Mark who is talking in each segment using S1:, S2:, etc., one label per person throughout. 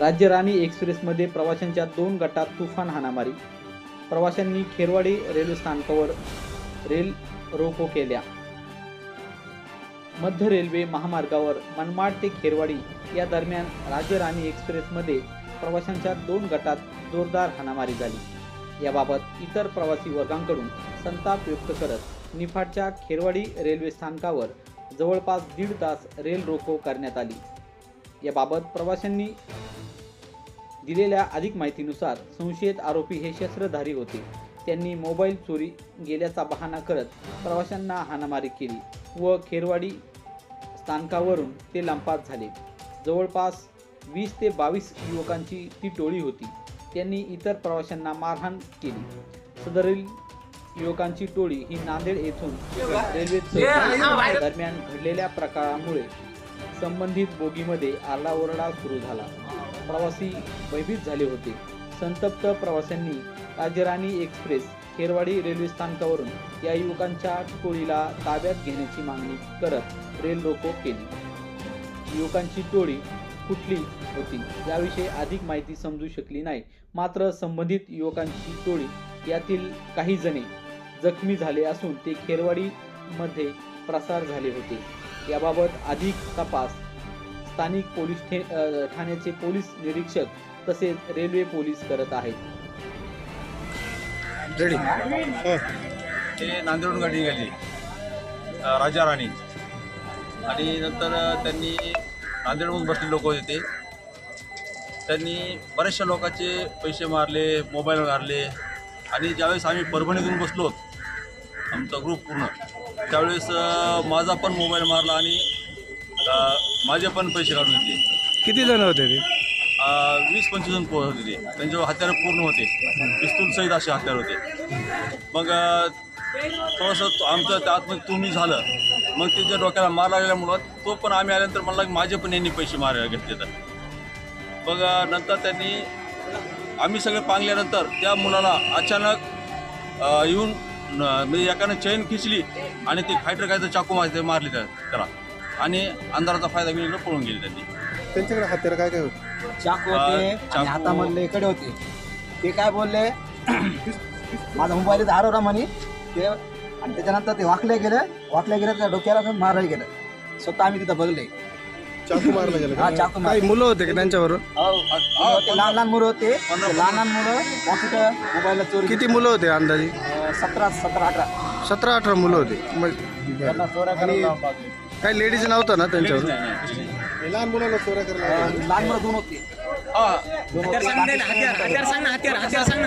S1: राज्यराणी एक्सप्रेसमध्ये प्रवाशांच्या दोन गटात तुफान हाणामारी. प्रवाशांनी खेरवाडी रेल्वे स्थानकावर रेल रोको केल्या. मध्य रेल्वे महामार्गावर मनमाड ते खेरवाडी या दरम्यान राज्यराणी एक्सप्रेसमध्ये प्रवाशांच्या दोन गटात जोरदार हाणामारी झाली. याबाबत इतर प्रवासी वर्गांकडून संताप व्यक्त करत निफाडच्या खेरवाडी रेल्वे स्थानकावर जवळपास दीड तास रेल रोको करण्यात आली. याबाबत प्रवाशांनी दिलेल्या अधिक माहितीनुसार संशयित आरोपी हे शस्त्रधारी होते. त्यांनी मोबाईल चोरी गेल्याचा बहाणा करत प्रवाशांना हाणामारी केली व खेरवाडी स्थानकावरून ते लंपास झाले. जवळपास वीस ते बावीस युवकांची ती टोळी होती. त्यांनी इतर प्रवाशांना मारहाण केली. सदरील युवकांची टोळी ही नांदेड येथून रेल्वे दरम्यान घडलेल्या प्रकारामुळे संबंधित बोगीमध्ये आरडाओरडा सुरू झाला. प्रवासी भयभीत झाले होते. संतप्त प्रवाशांनी राजराणी एक्सप्रेस खेरवाडी रेल्वे स्थानकावरून या युवकांच्या टोळीला ताब्यात घेण्याची मागणी करत रेल रोको केली. युवकांची टोळी कुठली होती. याविषयी अधिक माहिती समजू शकली नाही. मात्र संबंधित युवकांची टोळी यातील काही जणे जखमी झाले असून ते खेरवाडीमध्ये प्रसार झाले होते. याबाबत अधिक तपास स्थानिक पोलीस ठाण्याचे पोलीस निरीक्षक तसेच रेल्वे पोलीस करत आहेत.
S2: रेडी.
S3: ते नांदेडून गाडी निघाली राजा राणी. आणि नंतर त्यांनी नांदेडमधून बसलेले लोक होते ते. त्यांनी बऱ्याचशा लोकांचे पैसे मारले मोबाईल मारले आणि ज्यावेळेस आम्ही परभणीतून बसलो आमचा ग्रुप पूर्ण त्यावेळेस माझा पण मोबाईल मारला आणि अ, माझे पण पैसे काढून घेतले.
S2: किती जण होते ते?
S3: अ, वीस पंचवीस जण पोहोच होते ते. त्यांच्यावर हत्यारं पूर्ण होते. पिस्तूल सहित असे हत्यार होते. मग अ, थोडंसं तो- आमचं त्या आतमध्ये तुम्ही झालं. मग त्याच्या डोक्याला मार लागल्यामुळं तो पण आम्ही आल्यानंतर मला माझे पण यांनी पैसे मार घेतले तर. मग अ, नंतर त्यांनी आम्ही सगळे पांगल्यानंतर त्या मुलाला अचानक अ, येऊन न- म्हणजे एकानं चैन खिचली आणि ते फायटर काय तर चाकू मारते मारले त्या- त्याला. आणि अंधाराचा फायदा घेऊन पळून गेले त्यांनी.
S2: त्यांच्याकडे हत्यार काय काय होते?
S4: चाकू होते
S3: अं,
S4: आणि
S3: चाकू-
S4: हातामधले इकडे होते. ते काय बोलले? माझा मोबाईल इथं हरवला म्हणे. ते आणि त्याच्यानंतर ते वाकले गेले. वाकले गेले त्या डोक्याला पण मारायला गेलं. स्वतः आम्ही तिथं बघले.
S2: चाकू मारला गेला
S4: हा
S2: का?
S4: चाकू
S2: काही मुलं होते का त्यांच्यावर
S4: होते लहान लहान मुलं होते. ते लहान लहान मुलं कॉम्प्युटर मोबाईलला चोरी
S2: किती मुलं होते अंदाजे?
S4: सतरा सतरा अठरा.
S2: सतरा अठरा मुलं होते. मग-
S4: त्यांना चोऱ्या करायला लावून पाहतोय.
S2: काही लेडीज नव्हतं ना त्यांच्यावर. लहान मुलांना चोऱ्या
S4: अं, लहान मुलं दोन होते.
S3: हा.
S4: दोन होते.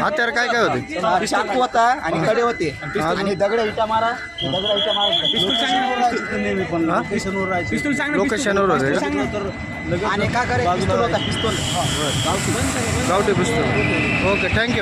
S2: हत्यार काय काय होते?
S4: चाकू होता आणि कडे होते. आणि दगड इटा मारा दगड इटा मारा.
S2: लोकेशनवर होते?
S4: आणि का करे? पिस्तूल होता पिस्तूल
S2: गावठी. पिस्तूल ओके थँक्यू.